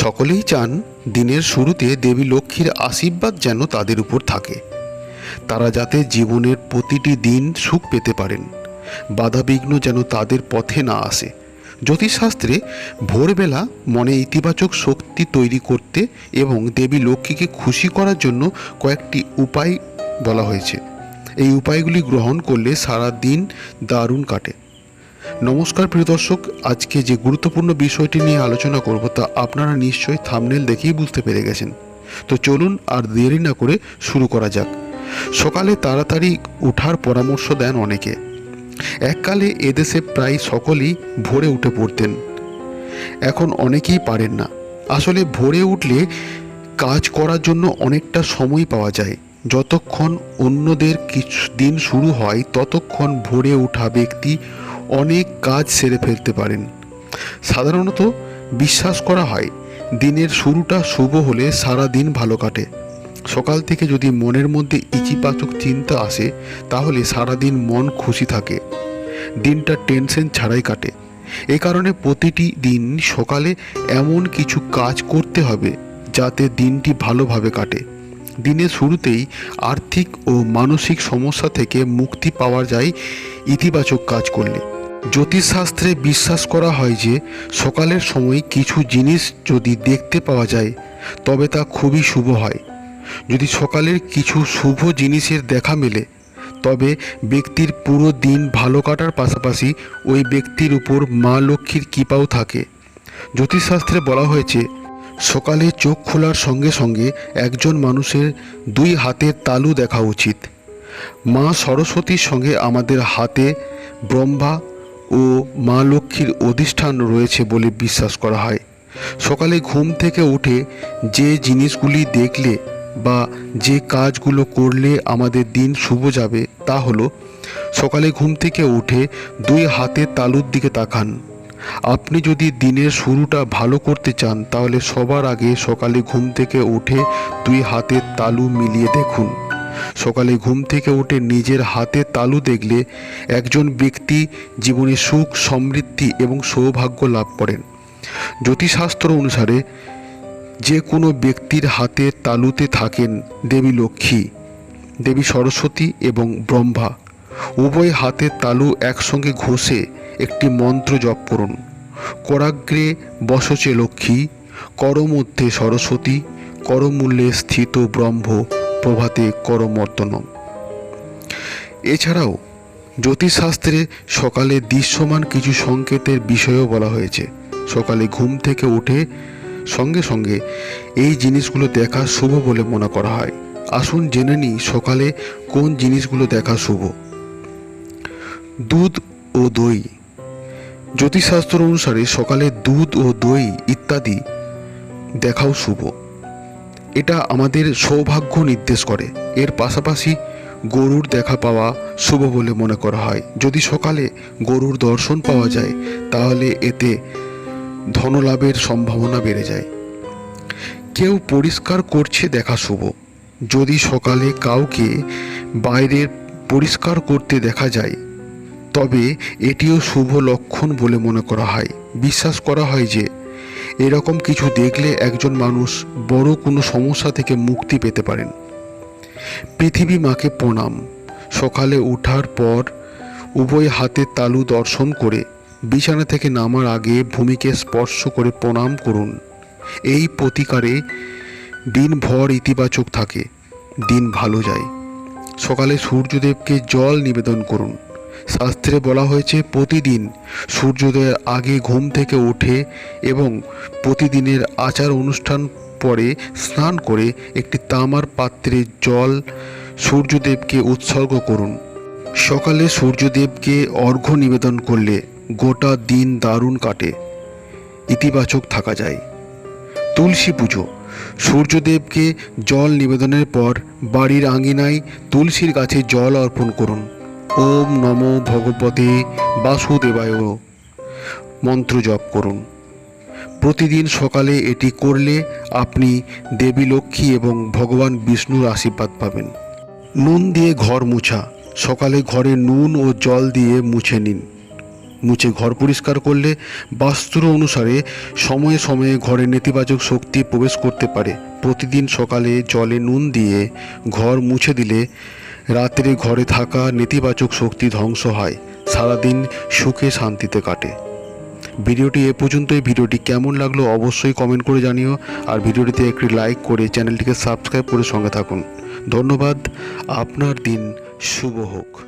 সকলেই চান দিনের শুরুতে দেবী লক্ষ্মীর আশীর্বাদ যেন তাদের উপর থাকে। তারা যাতে জীবনের প্রতিটি দিন সুখ পেতে পারেন। বাধাবিঘ্ন যেন তাদের পথে না আসে। জ্যোতিষশাস্ত্রে ভোরবেলা মনে ইতিবাচক শক্তি তৈরি করতে এবং দেবী লক্ষ্মীকে খুশি করার জন্য কয়েকটি উপায় বলা হয়েছে। এই উপায়গুলি গ্রহণ করলে সারা দিন দারুণ কাটে। নমস্কার প্রিয় দর্শক, আজকে যে গুরুত্বপূর্ণ বিষয়টি নিয়ে আলোচনা করব তা আপনারা নিশ্চয়ই থামনেল দেখেই বুঝতে পেরে গেছেন। তো চলুন আর দেরি না করে শুরু করা যাক। সকালে তাড়াতাড়ি ওঠার পরামর্শ দেন অনেকে। এককালে এদেশে প্রায় সকলেই ভোরে উঠে পড়তেন। এখন অনেকেই পারেন না। আসলে ভোরে উঠলে কাজ করার জন্য অনেকটা সময় পাওয়া যায়। যতক্ষণ অন্যদের কিছু দিন শুরু হয়, ততক্ষণ ভোরে ওঠা ব্যক্তি অনেক কাজ সেরে ফেলতে পারেন। সাধারণত বিশ্বাস করা হয়, দিনের শুরুটা শুভ হলে সারা দিন ভালো কাটে। সকাল থেকে যদি মনের মধ্যে ইচিবাচক চিন্তা আসে, তাহলে সারা দিন মন খুশি থাকে। দিনটা টেনশন ছাড়াই কাটে। এ কারণে প্রতিটি দিন সকালে এমন কিছু কাজ করতে হবে, যাতে দিনটি ভালোভাবে কাটে। দিনের শুরুতেই আর্থিক ও মানসিক সমস্যা থেকে মুক্তি পাওয়া যায় ইতিবাচক কাজ করলে। জ্যোতিষশাস্ত্রে বিশ্বাস করা হয় যে সকালের সময় কিছু জিনিস যদি দেখতে পাওয়া যায়, তবে তা খুবই শুভ হয়। যদি সকালের কিছু শুভ জিনিসের দেখা মেলে, তবে ব্যক্তির পুরো দিন ভালো কাটার পাশাপাশি ওই ব্যক্তির উপর মা লক্ষ্মীর কৃপাও থাকে। জ্যোতিষশাস্ত্রে বলা হয়েছে, সকালে চোখ খোলার সঙ্গে সঙ্গে একজন মানুষের দুই হাতের তালু দেখা উচিত। মা সরস্বতীর সঙ্গে আমাদের হাতে ব্রহ্মা ও মা লক্ষ্মীর অধিষ্ঠান রয়েছে বলে বিশ্বাস করা হয়। সকালে ঘুম থেকে উঠে যে জিনিসগুলি দেখলে বা যে কাজগুলো করলে আমাদের দিন শুভ যাবে তা হলো, সকালে ঘুম থেকে উঠে দুই হাতের তালুর দিকে তাকান। আপনি যদি দিনের শুরুটা ভালো করতে চান, তাহলে সবার আগে সকালে ঘুম থেকে উঠে দুই হাতের তালু মিলিয়ে দেখুন। সকালে ঘুম থেকে উঠে নিজের হাতে তালু দেখলে একজন ব্যক্তি জীবনে সুখ, সমৃদ্ধি এবং সৌভাগ্য লাভ করেন। জ্যোতিষশাস্ত্র অনুসারে যে কোনো ব্যক্তির হাতে তালুতে থাকেন দেবী লক্ষ্মী, দেবী সরস্বতী এবং ব্রহ্মা। উভয় হাতের তালু একসঙ্গে ঘষে একটি মন্ত্র জপ করুন। করাগ্রে বসচে লক্ষ্মী, করমধ্যে সরস্বতী করমূল্যে স্থিত ব্রহ্ম। প্রভাতে করমর্দনম এছাড়াও জ্যোতিষশাস্ত্রে সকালে দৃশ্যমান কিছু সংকেতের বিষয়েও বলা হয়েছে। সকালে ঘুম থেকে উঠে সঙ্গে সঙ্গে এই জিনিসগুলো দেখা শুভ বলে মনে করা হয়। আসুন জেনে নিই সকালে কোন জিনিসগুলো দেখা শুভ। দুধ ও দই। জ্যোতিষশাস্ত্র অনুসারে সকালে দুধ ও দই ইত্যাদি দেখাও শুভ। এটা আমাদের সৌভাগ্য নির্দেশ করে। এর পাশাপাশি গরুর দেখা পাওয়া শুভ বলে মনে করা হয়। যদি সকালে গরুর দর্শন পাওয়া যায়, তাহলে এতে ধনলাভের সম্ভাবনা বেড়ে যায়। কেউ পরিষ্কার করছে দেখা শুভ। যদি সকালে কাউকে বাইরে পরিষ্কার করতে দেখা যায়, তবে এটিও শুভ লক্ষণ বলে মনে করা হয়। বিশ্বাস করা হয় যে এরকম কিছু দেখলে একজন মানুষ বড় কোনো সমস্যা থেকে মুক্তি পেতে পারেন। পৃথিবী মাকে প্রণাম। সকালে ওঠার পর উভয় হাতে তালু দর্শন করে বিছানা থেকে নামার আগে ভূমিকে স্পর্শ করে প্রণাম করুন। এই প্রতিকারে দিনভর ইতিবাচক থাকে, দিন ভালো যায়। সকালে সূর্যদেবকে জল নিবেদন করুন। শাস্ত্রে বলা হয়েছে, প্রতিদিন সূর্যোদয়ের আগে ঘুম থেকে উঠে এবং প্রতিদিনের আচার অনুষ্ঠান পরে স্নান করে একটি তামার পাত্রে জল সূর্যদেবকে উৎসর্গ করুন। সকালে সূর্যদেবকে অর্ঘ্য নিবেদন করলে গোটা দিন দারুণ কাটে। ইতিবাচক থাকা যায়। তুলসী পুজো। সূর্যদেবকে জল নিবেদনের পর বাড়ির আঙিনায় তুলসীর গাছে জল অর্পণ করুন। ওম নমো ভগবতে বাসুদেবায় মন্ত্র জপ করুন। প্রতিদিন সকালে এটি করলে আপনি দেবী লক্ষ্মী এবং ভগবান বিষ্ণুর আশীর্বাদ পাবেন। নুন দিয়ে ঘর মুছা। সকালে ঘরে নুন ও জল দিয়ে মুছে নিন। মুছে ঘর পরিষ্কার করলে বাস্তুর অনুসারে সময়ে সময়ে ঘরে নেতিবাচক শক্তি প্রবেশ করতে পারে। প্রতিদিন সকালে জলে নুন দিয়ে ঘর মুছে দিলে রাত্রে ঘরে থাকা নেতিবাচক শক্তি ধ্বংস হয়, সারাদিন সুখে শান্তিতে কাটে। ভিডিওটি এ পর্যন্তই। ভিডিওটি কেমন লাগল অবশ্যই কমেন্ট করে জানিও। আর ভিডিওটিতে একটি লাইক করে চ্যানেলটিকে সাবস্ক্রাইব করে সঙ্গে থাকুন। ধন্যবাদ। আপনার দিন শুভ হোক।